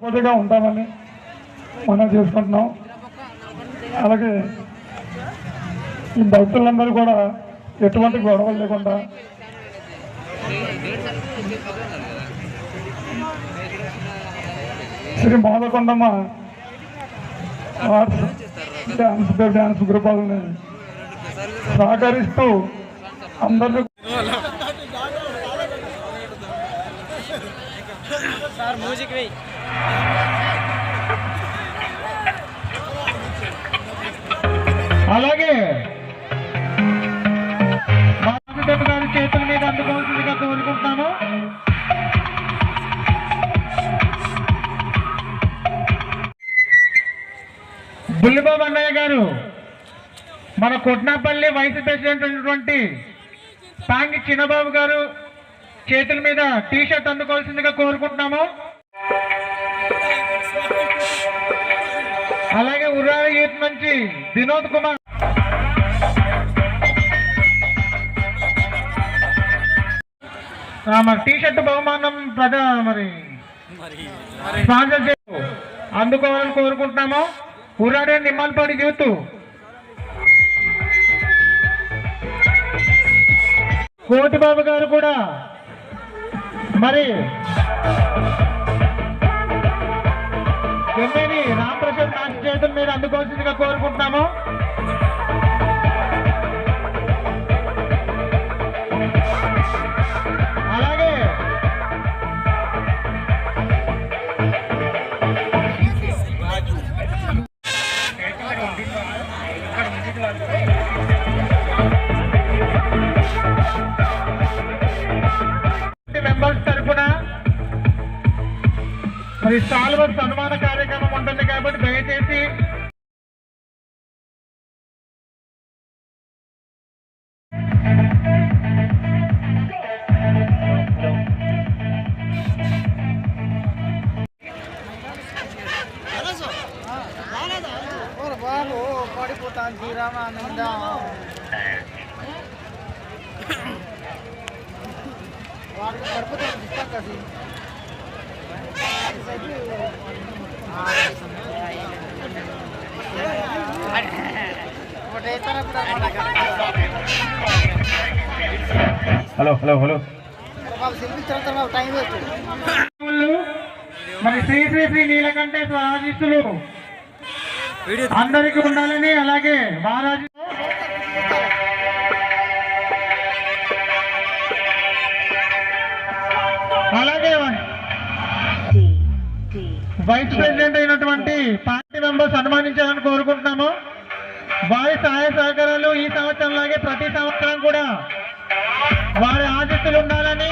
కొద్దిగా ఉంటామని మనం చేసుకుంటున్నాం. అలాగే ఈ భక్తులందరూ కూడా ఎటువంటి గొడవలు లేకుండా Shri Modakondamma arts dance dance group వాళ్ళని సహకరిస్తూ అందరినీ సార్ మ్యూజిక్ వేయి. అలాగే బాబు గారి చేతుల మీద అందుకోవాల్సిందిగా కోరుకుంటున్నాను బుల్లిబాబు అన్నయ్య గారు మన కొట్నాపల్లి వైస్ ప్రెసిడెంట్ అయినటువంటి పాంగి చిన్నబాబు గారు చేతుల మీద టీషర్ట్ అందుకోవాల్సిందిగా కోరుకుంటున్నాము. అలాగే ఉర్రా యూత్ నుంచి వినోద్ కుమార్. మరి టీ షర్ట్ బహుమానం ప్రజా మరి స్పాన్సర్ చేస్తూ అందుకోవాలని కోరుకుంటున్నాము. ఉర్రాడే నిమ్మలపాడి యూత్ కోటి బాబు గారు కూడా మరి ఎమ్మెల్యే రామప్రసాద్ నాటి చేయడం మీరు అందుకోవాల్సిందిగా కోరుకుంటున్నాము. మరి సాల్వర్ సన్మాన కార్యక్రమం ఉంటుంది కాబట్టి దయచేసి ఓరు బాబు పడిపోతాను శ్రీరామానందం వాడు పడిపోతాను ఇస్తాం కదా. Hello hello hello. మరి శ్రీ శ్రీ శ్రీ నీలకంఠేశ్వర ఆశీస్సులు. అందరికీ ఉండాలని అలాగే మహారాజు వైస్ ప్రెసిడెంట్ అయినటువంటి పార్టీ మెంబర్స్ సన్మానించాలని కోరుకుంటున్నాము. వారి సహాయ సహకారాలు ఈ సంవత్సరం లాగే ప్రతి సంవత్సరం కూడా వారి ఆశీస్సులు ఉండాలని